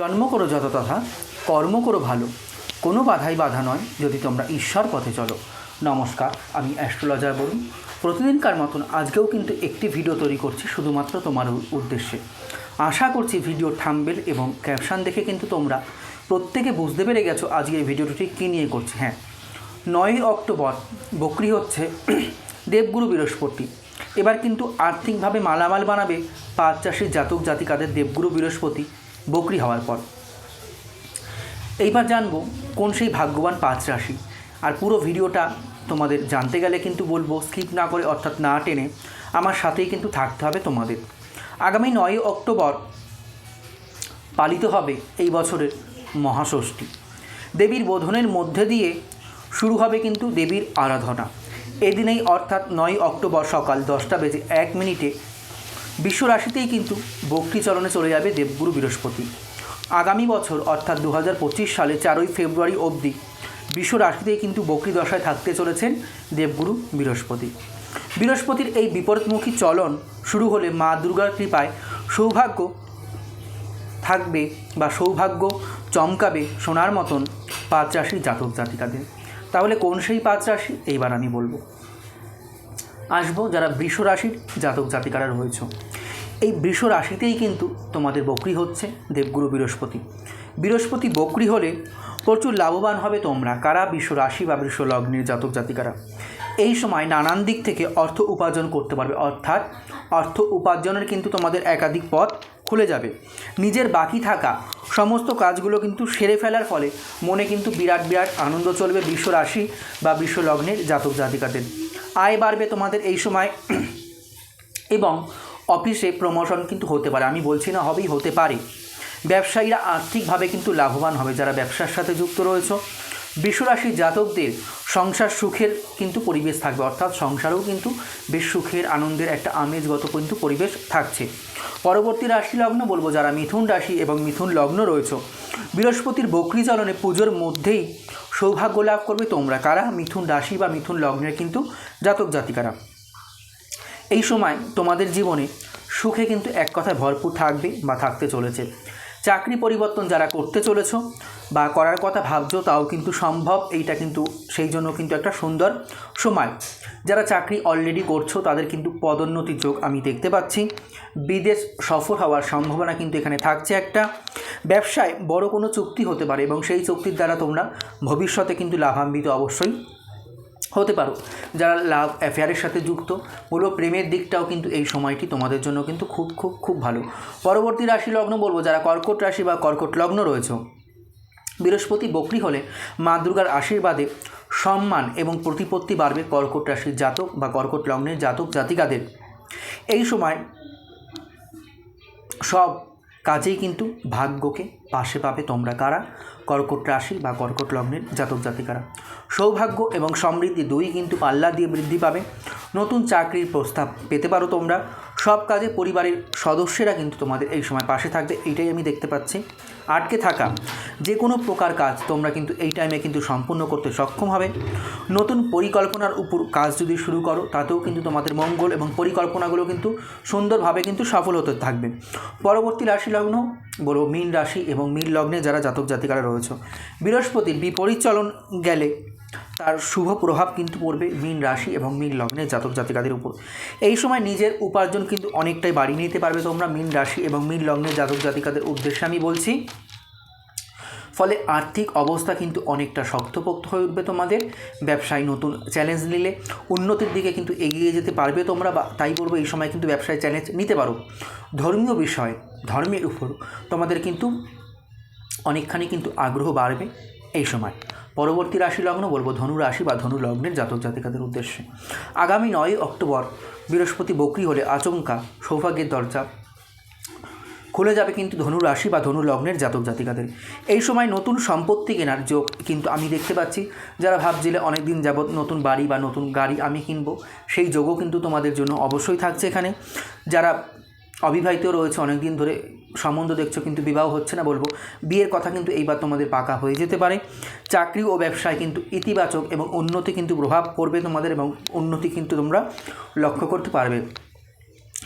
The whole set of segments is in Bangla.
জন্ম করো যত তথা, কর্ম করো ভালো। কোনো বাধাই বাধা নয় যদি তোমরা ঈশ্বর পথে চলো। নমস্কার, আমি অ্যাস্ট্রোলজার বলুন প্রতিদিনকার মতন আজকেও কিন্তু একটি ভিডিও তৈরি করছি শুধুমাত্র তোমার উদ্দেশ্যে। আশা করছি ভিডিও থাম্বেল এবং ক্যাপশন দেখে কিন্তু তোমরা প্রত্যেকে বুঝতে পেরে গেছো আজকে এই ভিডিওটি কী নিয়ে করছি। হ্যাঁ নয়ই অক্টোবর, বকরি হচ্ছে দেবগুরু বৃহস্পতি। এবার কিন্তু আর্থিকভাবে মালামাল বানাবে পাঁচ চাষির জাতক জাতিকাদের দেবগুরু বৃহস্পতি। বকরি হওয়ার পর। এইবার জানব কোন সেই ভাগ্যবান পাঁচ রাশি। আর পুরো ভিডিওটা তোমাদের জানতে গেলে কিন্তু বলব স্কিপ না করে অর্থাৎ না টেনে আমার সাথেই কিন্তু থাকতে হবে তোমাদের। আগামী নয় অক্টোবর পালিত হবে এই বছরের মহাষষ্ঠী। দেবীর বোধনের মধ্যে দিয়ে শুরু হবে কিন্তু দেবীর আরাধনা। এদিনেই অর্থাৎ নয় অক্টোবর সকাল দশটা বেজে এক মিনিটে বিশ্ব রাশিতেই কিন্তু চরণে চলে যাবে দেবগুরু বৃহস্পতি। আগামী বছর, অর্থাৎ দু হাজার পঁচিশ সালে চারই ফেব্রুয়ারি অবধি বিশ্ব রাশিতেই কিন্তু বক্রি দশায় থাকতে চলেছেন দেবগুরু বৃহস্পতি। বৃহস্পতির এই বিপরীতমুখী চলন শুরু হলে মা দুর্গার কৃপায় সৌভাগ্য থাকবে বা সৌভাগ্য চমকাবে সোনার মতন পাঁচ রাশির জাতক জাতিকাদের। তাহলে কোন সেই পাঁচ রাশি? এইবার আমি বলব। আসব যারা বৃষ রাশির জাতক জাতিকারা রয়েছ। এই বৃষ রাশিতেই কিন্তু তোমাদের বকরি হচ্ছে দেবগুরু বৃহস্পতি। বৃহস্পতি বকরি হলে প্রচুর লাভবান হবে তোমরা, কারা? বৃষ রাশি বা বৃষ লগ্নের জাতক জাতিকারা। এই সময় নানান দিক থেকে অর্থ উপার্জন করতে পারবে, অর্থাৎ অর্থ উপার্জনের কিন্তু তোমাদের একাধিক পথ খুলে যাবে। নিজের বাকি থাকা সমস্ত কাজগুলো কিন্তু সেরে ফেলার ফলে মনে কিন্তু বিরাট বিরাট আনন্দ চলবে বিশ্ব রাশি বা বিশ্ব লগ্নের জাতক জাতিকাদের। আয় বাড়বে তোমাদের এই সময়। এবং অফিসে প্রমোশন কিন্তু হতে পারে। আমি বলছি না হবেই, হতে পারে। ব্যবসায়ীরা আর্থিকভাবে কিন্তু লাভবান হবে যারা ব্যবসার সাথে যুক্ত রয়েছে। বিশ্বরাশির জাতকদের সংসার সুখের কিন্তু পরিবেশ থাকবে। অর্থাৎ সংসারেও কিন্তু বেশ সুখের, আনন্দের একটা আমেজগত কিন্তু পরিবেশ থাকছে। পরবর্তী রাশি লগ্ন বলব, যারা মিথুন রাশি এবং মিথুন লগ্ন রয়েছে, বৃহস্পতির বকরি চলনে পুজোর মধ্যেই সৌভাগ্য লাভ করবে তোমরা। কারা? মিথুন রাশি বা মিথুন লগ্নের কিন্তু জাতক জাতিকারা এই সময় তোমাদের জীবনে সুখে কিন্তু এক কথায় ভরপুর থাকবে বা থাকতে চলেছে। চাকরি পরিবর্তন যারা করতে চলেছ বা করার কথা ভাবছ, তাও কিন্তু সম্ভব। এইটা কিন্তু, সেই জন্য কিন্তু একটা সুন্দর সময়। যারা চাকরি অলরেডি করছ, তাদের কিন্তু পদোন্নতির যোগ আমি দেখতে পাচ্ছি। বিদেশ সফর হওয়ার সম্ভাবনা কিন্তু এখানে থাকছে একটা। ব্যবসায় বড় কোনো চুক্তি হতে পারে এবং সেই চুক্তির দ্বারা তোমরা ভবিষ্যতে কিন্তু লাভান্বিত অবশ্যই হতে পারো। যারা লাভ অ্যাফেয়ারের সাথে যুক্ত বলব প্রেমের দিকটাও কিন্তু এই সময়টি তোমাদের জন্য কিন্তু খুব খুব খুব ভালো। পরবর্তী রাশি লগ্ন বলব, যারা কর্কট রাশি বা কর্কট লগ্ন রয়েছে, বৃহস্পতি বকরি হলে মা দুর্গার আশীর্বাদে সম্মান এবং প্রতিপত্তি বাড়বে কর্কট রাশির জাতক বা কর্কট লগ্নের জাতক জাতিকাদের। এই সময় সব কাজেই কিন্তু ভাগ্যকে পাশে পাবে তোমরা কারা? কর্কট রাশি বা কর্কট লগ্নের জাতক জাতিকারা। সৌভাগ্য এবং সমৃদ্ধি দুই কিন্তু পাল্লা দিয়ে বৃদ্ধি পাবে। নতুন চাকরির প্রস্তাব পেতে পারো তোমরা। সব কাজে পরিবারের সদস্যেরা কিন্তু তোমাদের এই সময় পাশে থাকবে, এইটাই আমি দেখতে পাচ্ছি। আটকে থাকা যে কোনো প্রকার কাজ তোমরা কিন্তু এই টাইমে কিন্তু সম্পূর্ণ করতে সক্ষম হবে। নতুন পরিকল্পনার উপর কাজ যদি শুরু করো, তাতেও কিন্তু তোমাদের মঙ্গল এবং পরিকল্পনাগুলো কিন্তু সুন্দরভাবে কিন্তু সফল হতে থাকবে। পরবর্তী রাশি লগ্ন বলব মীন রাশি এবং মীন লগ্নে যারা জাতক জাতিকারা রয়েছে, বৃহস্পতির বিপরীত চলন গেলে তার শুভ প্রভাব কিন্তু পড়বে মীন রাশি এবং মীন লগ্নের জাতক জাতিকাদের উপর। এই সময় নিজের উপার্জন কিন্তু অনেকটাই বাড়িয়ে নিতে পারবে তোমরা মীন রাশি এবং মীন লগ্নের জাতক জাতিকাদের উদ্দেশ্যে আমি বলছি। ফলে আর্থিক অবস্থা কিন্তু অনেকটা শক্তপোক্ত হয়ে উঠবে তোমাদের। ব্যবসায় নতুন চ্যালেঞ্জ নিলে উন্নতির দিকে কিন্তু এগিয়ে যেতে পারবে তোমরা বা তাই বলব এই সময় কিন্তু ব্যবসায় চ্যালেঞ্জ নিতে পারো। ধর্মীয় বিষয়, ধর্মের উপর তোমাদের কিন্তু অনেকখানি কিন্তু আগ্রহ বাড়বে এই সময়। পরবর্তী রাশি লগ্ন বলব ধনু রাশি বা ধনু লগ্নের জাতক জাতিকাদের উদ্দেশ্যে। আগামী নয় অক্টোবর বৃহস্পতি বকরি হলে আচমকা, সৌভাগ্যের দরজা। খুলে যাবে কিন্তু ধনু রাশি বা ধনু লগ্নের জাতক জাতিকাদের। এই সময় নতুন সম্পত্তি কেনার যোগ কিন্তু আমি দেখতে পাচ্ছি। যারা ভাবছিলে অনেক দিন যাবৎ নতুন বাড়ি বা নতুন গাড়ি আমি কিনবো, সেই যোগও কিন্তু তোমাদের জন্য অবশ্যই থাকছে এখানে। যারা অবিবাহিত রয়েছে অনেক দিন ধরে সম্বন্ধ দেখছ কিন্তু বিবাহ হচ্ছে না বলব। বিয়ের কথা কিন্তু এইবার তোমাদের পাকা হয়ে যেতে পারে। চাকরি ও ব্যবসায় কিন্তু ইতিবাচক এবং উন্নতি কিন্তু প্রভাব পড়বে তোমাদের এবং উন্নতি কিন্তু তোমরা লক্ষ্য করতে পারবে।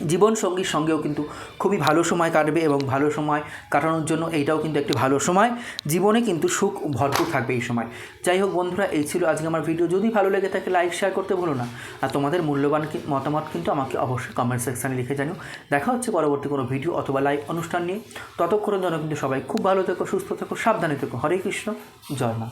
জীবন সঙ্গীর সঙ্গেও কিন্তু খুবই ভালো সময় কাটবে এবং ভালো সময় কাটানোর জন্য এইটাও কিন্তু একটি ভালো সময়। জীবনে কিন্তু সুখ ভরপুর থাকবে এই সময়। যাই হোক বন্ধুরা, এই ছিল আজকে আমার ভিডিও। যদি ভালো লেগে থাকে, লাইক শেয়ার করতে ভুলো না। আর তোমাদের মূল্যবান মতামত কিন্তু আমাকে অবশ্যই কমেন্ট সেকশানে লিখে জানিও। দেখা হচ্ছে পরবর্তী কোনো ভিডিও অথবা লাইভ অনুষ্ঠান নিয়ে। ততক্ষণের জন্য কিন্তু সবাই খুব ভালো থেকো, সুস্থ থেকো, সাবধানে থেকো। হরে কৃষ্ণ, জয় মা।